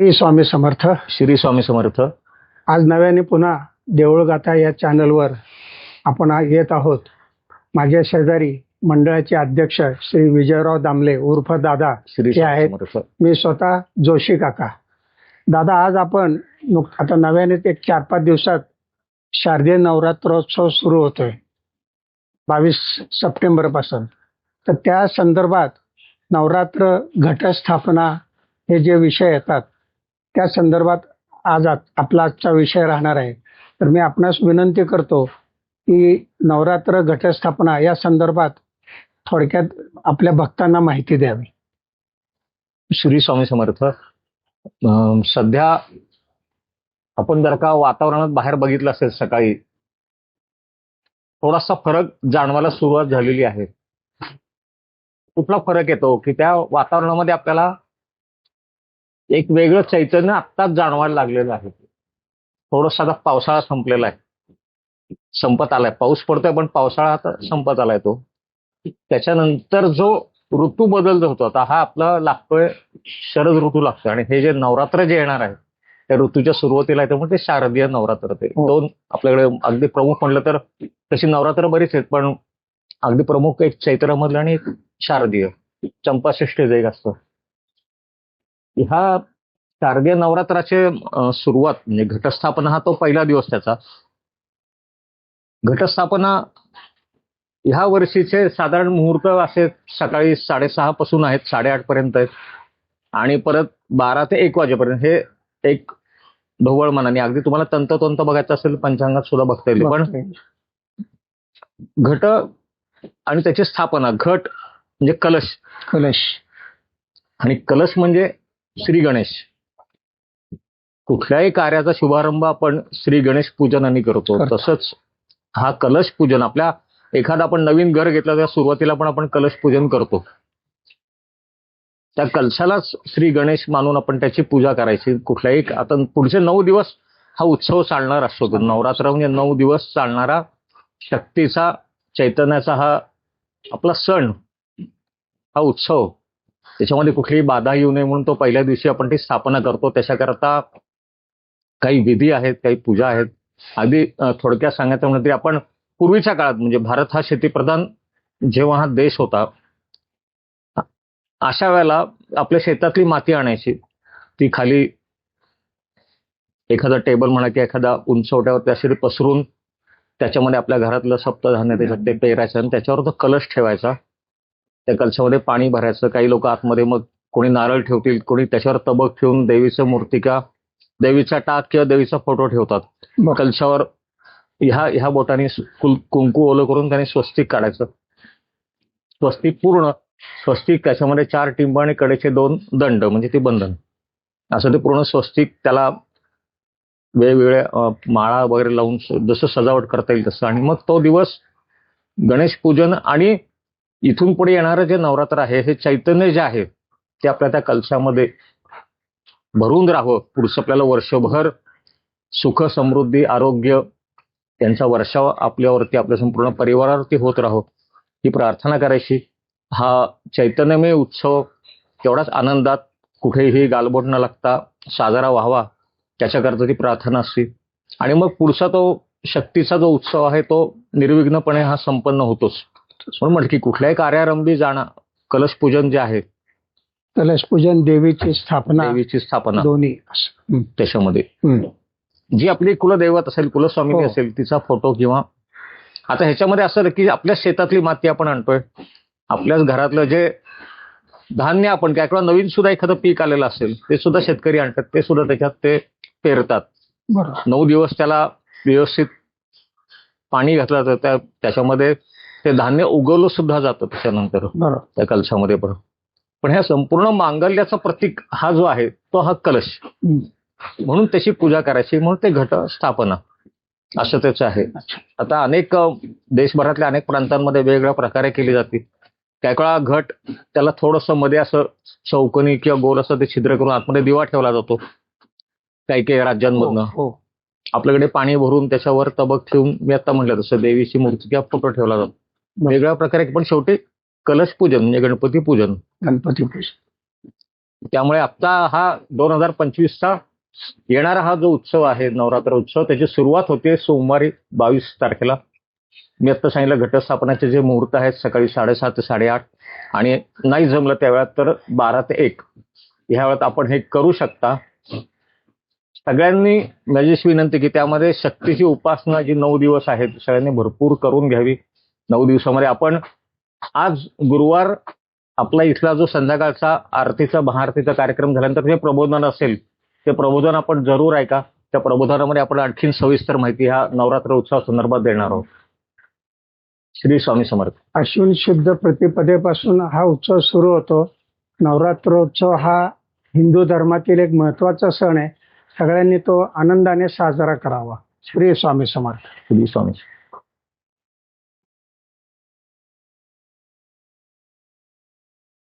श्री स्वामी समर्थ. श्री स्वामी समर्थ. आज नव्याने पुन्हा देऊळगाथा या चॅनलवर आपण येत आहोत. माझ्या शेजारी मंडळाचे अध्यक्ष श्री विजयराव दामले उर्फ दादा श्री आहेत. मी स्वतः जोशी काका. दादा आज आपण आता नव्यानेच एक चार पाच दिवसात शारदीय नवरात्रोत्सव सुरू होतोय. बावीस सप्टेंबरपासून तर त्या संदर्भात नवरात्र घटस्थापना हे जे विषय येतात त्या संदर्भात आज आपला आजचा विषय राहणार आहे. तर मी आपणास विनंती करतो की नवरात्र घटस्थापना या संदर्भात थोडक्यात आपल्या भक्तांना माहिती द्यावी. श्री स्वामी समर्थ अं, सध्या आपण जर का वातावरणात बाहेर बघितलं असेल सकाळी थोडासा फरक जाणवायला सुरुवात झालेली आहे. कुठला फरक येतो की त्या वातावरणामध्ये आपल्याला एक वेगळं चैतन्य आत्ताच जाणवायला लागलेलं आहे. थोडंसं आता पावसाळा संपलेला आहे. संपत आलाय. पाऊस पडतोय पण पावसाळा आता संपत आलाय तो. त्याच्यानंतर जो ऋतू बदल जो होतो आता हा आपला लागतोय शरद ऋतू लागतोय. आणि हे जे नवरात्र जे येणार आहे त्या ऋतूच्या सुरुवातीला येतं म्हणजे ते शारदीय नवरात्र ते. हो. दोन आपल्याकडे अगदी प्रमुख म्हणलं तर तशी नवरात्र बरीच आहेत पण अगदी प्रमुख एक चैत्रामधलं आणि एक शारदीय. चंपाषष्ठी जे एक असतं. ह्या शारदीय नवरात्राचे सुरुवात म्हणजे घटस्थापना हा तो पहिला दिवस त्याचा. घटस्थापना ह्या वर्षीचे साधारण मुहूर्त असे सकाळी साडेसहा पासून आहेत साडेआठ पर्यंत आहेत. आणि परत बारा ते एक वाजेपर्यंत हे एक ढोबळ मनाने अगदी तुम्हाला तंतोतंत बघायचं असेल पंचांगात सुद्धा बघता येईल. पण घट आणि त्याची स्थापना घट म्हणजे कलश. कलश. आणि कलश म्हणजे श्री गणेश. कुठल्याही कार्याचा शुभारंभ आपण श्री गणेश पूजनाने करतो. तसंच हा कलश पूजन आपल्या एखादं आपण नवीन घर घेतलं त्या सुरुवातीला पण आपण कलश पूजन करतो. त्या कलशालाच श्री गणेश मानून आपण त्याची पूजा करायची. कुठल्याही आता पुढचे नऊ दिवस हा उत्सव चालणार असतो. तो नवरात्र म्हणजे नऊ दिवस चालणारा शक्तीचा चैतन्याचा हा आपला सण हा उत्सव त्याच्यामध्ये कुठलीही बाधा येऊ नये म्हणून तो पहिल्या दिवशी आपण ती स्थापना करतो. त्याच्याकरता काही विधी आहेत काही पूजा आहेत. आधी थोडक्यात सांगायचं म्हणजे आपण पूर्वीच्या काळात म्हणजे भारत हा शेतीप्रधान जेव्हा हा देश होता अशा वेळेला आपल्या शेतातली माती आणायची. ती खाली एखादा टेबल म्हणा की एखादा उंचवट्यावर त्याशी पसरून त्याच्यामध्ये आपल्या घरातलं सप्तधान्य त्याच्यात ते पेरायचं आणि त्याच्यावर तो कलश ठेवायचा. त्या कलशामध्ये पाणी भरायचं काही लोक आतमध्ये मग कोणी नारळ ठेवतील कोणी त्याच्यावर तबक ठेवून देवीचं मूर्तिका देवीचा टाक किंवा देवीचा फोटो ठेवतात. कलशावर ह्या ह्या बोटाने कुंकू ओलं करून त्याने स्वस्तिक काढायचं. स्वस्तिक पूर्ण स्वस्तिक त्याच्यामध्ये चार टिंब आणि कडेचे दोन दंड म्हणजे ते बंधन. असं ते पूर्ण स्वस्तिक त्याला वेगवेगळ्या माळा वगैरे लावून जसं सजावट करता येईल तसं. आणि मग तो दिवस गणेश पूजन आणि इथून पुढे येणारं जे नवरात्र आहे हे चैतन्य जे आहे ते आपल्या त्या कलशामध्ये भरून राहावं. पुढचं आपल्याला वर्षभर सुख समृद्धी आरोग्य त्यांचा वर्षाव आपल्यावरती आपल्या संपूर्ण परिवारावरती होत राहो ही प्रार्थना करायची. हा चैतन्यमय उत्सव तेवढाच आनंदात कुठेही गालबोट न लागता साजरा व्हावा त्याच्याकरता ती प्रार्थना असते. आणि मग पुढचा तो शक्तीचा जो उत्सव आहे तो निर्विघ्नपणे हा संपन्न होतोच. म्हणून म्हटलं की कुठल्याही कार्यारंभी जाणं कलश पूजन जे आहे. कलश पूजन देवीची स्थापना देवीची स्थापना. दोन्ही. त्याच्यामध्ये. जी आपली कुलदैवत असेल कुलस्वामिनी हो. असेल तिचा फोटो किंवा आता ह्याच्यामध्ये असं की आपल्या शेतातली माती आपण आणतोय. आपल्याच घरातलं जे धान्य आपण काय किंवा नवीन सुद्धा एखादं पीक आलेलं असेल ते सुद्धा शेतकरी आणतात. ते सुद्धा त्याच्यात ते पेरतात. नऊ दिवस त्याला व्यवस्थित पाणी घातलं जातं. त्या त्याच्यामध्ये ते धान्य उगवलं सुद्धा जातं त्याच्यानंतर त्या कलशामध्ये पण. पण ह्या संपूर्ण मांगल्याचा प्रतीक हा जो आहे तो हा कलश. म्हणून त्याची पूजा करायची म्हणून ते घट स्थापना असं त्याचं आहे. आता अनेक देशभरातल्या अनेक प्रांतांमध्ये वेगवेगळ्या प्रकारे केली जाते. काही वेळा घट त्याला थोडंसं मध्ये असं चौकोनी किंवा गोल असं ते छिद्र करून आतमध्ये दिवा ठेवला जातो. काही काही राज्यांमधनं. हो, हो. आपल्याकडे पाणी भरून त्याच्यावर तबक ठेवून मी आता म्हटलं तसं देवीची मूर्ती किंवा फोटो ठेवला जातो. वेगळ्या प्रकारे पण शेवटी कलश पूजन म्हणजे गणपती पूजन. गणपती पूजन. त्यामुळे आता हा दोन हजार पंचवीसचा येणारा हा जो उत्सव आहे नवरात्र उत्सव त्याची सुरुवात होते सोमवारी बावीस तारखेला. मी आता सांगितलं घटस्थापनाचे जे मुहूर्त आहेत सकाळी साडेसात ते साडेआठ आणि नाही जमलं त्या वेळात तर बारा ते एक. ह्या वेळात आपण हे करू शकता. सगळ्यांनी माझी विनंती की त्यामध्ये शक्तीची उपासना जी नऊ दिवस आहेत सगळ्यांनी भरपूर करून घ्यावी. नऊ दिवसामध्ये आपण आज गुरुवार आपला इथला जो संध्याकाळचा आरतीचा महाआरतीचा कार्यक्रम झाल्यानंतर जे प्रबोधन असेल ते प्रबोधन आपण जरूर ऐका. त्या प्रबोधनामध्ये आपण आणखीन सविस्तर माहिती ह्या नवरात्र उत्सवा संदर्भात देणार आहोत. श्री स्वामी समर्थ. अश्विन शुद्ध प्रतिपदेपासून हा उत्सव सुरू होतो. नवरात्रोत्सव हा हिंदू धर्मातील एक महत्त्वाचा सण आहे. सगळ्यांनी तो आनंदाने साजरा करावा. श्री स्वामी समर्थ. श्री स्वामी.